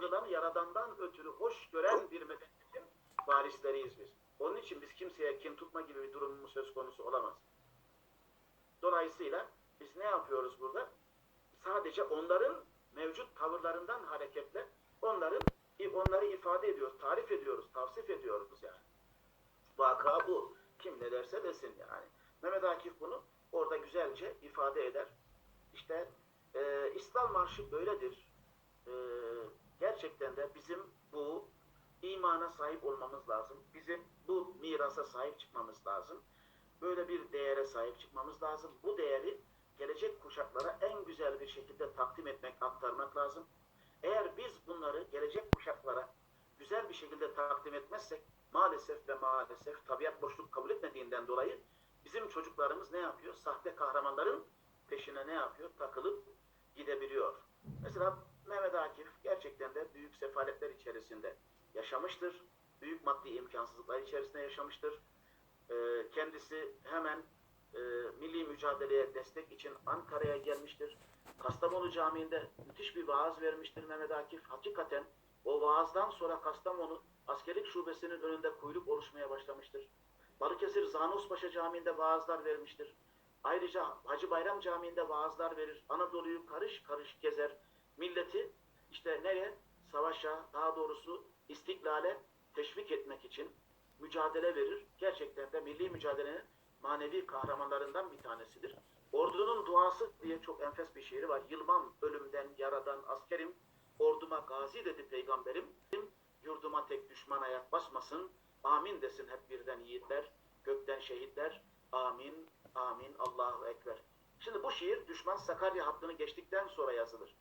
yaradılan, yaradandan ötürü hoş gören bir medeniyetin varisleriyiz biz. Onun için biz kimseye kin tutma gibi bir durumumuz söz konusu olamaz. Dolayısıyla biz ne yapıyoruz burada? Sadece onların mevcut tavırlarından hareketle onların onları ifade ediyoruz, tarif ediyoruz, tavsif ediyoruz yani. Vaka bu. Kim ne derse desin yani. Mehmet Akif bunu orada güzelce ifade eder. İşte e, İslam Marşı böyledir. E, gerçekten de bizim bu imana sahip olmamız lazım. Bizim bu mirasa sahip çıkmamız lazım. Böyle bir değere sahip çıkmamız lazım. Bu değeri gelecek kuşaklara en güzel bir şekilde takdim etmek, aktarmak lazım. Eğer biz bunları gelecek kuşaklara güzel bir şekilde takdim etmezsek maalesef ve maalesef tabiat boşluk kabul etmediğinden dolayı bizim çocuklarımız ne yapıyor? Sahte kahramanların peşine ne yapıyor? Takılıp gidebiliyor. Mesela Mehmet Akif gerçekten de büyük sefaletler içerisinde yaşamıştır. Büyük maddi imkansızlıklar içerisinde yaşamıştır. Ee, kendisi hemen e, milli mücadeleye destek için Ankara'ya gelmiştir. Kastamonu Camii'nde müthiş bir vaaz vermiştir Mehmet Akif. Hakikaten o vaazdan sonra Kastamonu askerlik şubesinin önünde kuyruk oluşmaya başlamıştır. Balıkesir Zanuspaşa Camii'nde vaazlar vermiştir. Ayrıca Hacı Bayram Camii'nde vaazlar verir. Anadolu'yu karış karış gezer. Milleti işte nereye? Savaşa, daha doğrusu istiklale teşvik etmek için mücadele verir. Gerçekten de milli mücadelenin manevi kahramanlarından bir tanesidir. Ordunun duası diye çok enfes bir şiiri var. Yılmam ölümden, yaradan askerim, orduma gazi dedi peygamberim. Yurduma tek düşman ayak basmasın, amin desin hep birden yiğitler, gökten şehitler, amin, amin, Allahu Ekber. Şimdi bu şiir düşman Sakarya hattını geçtikten sonra yazılır.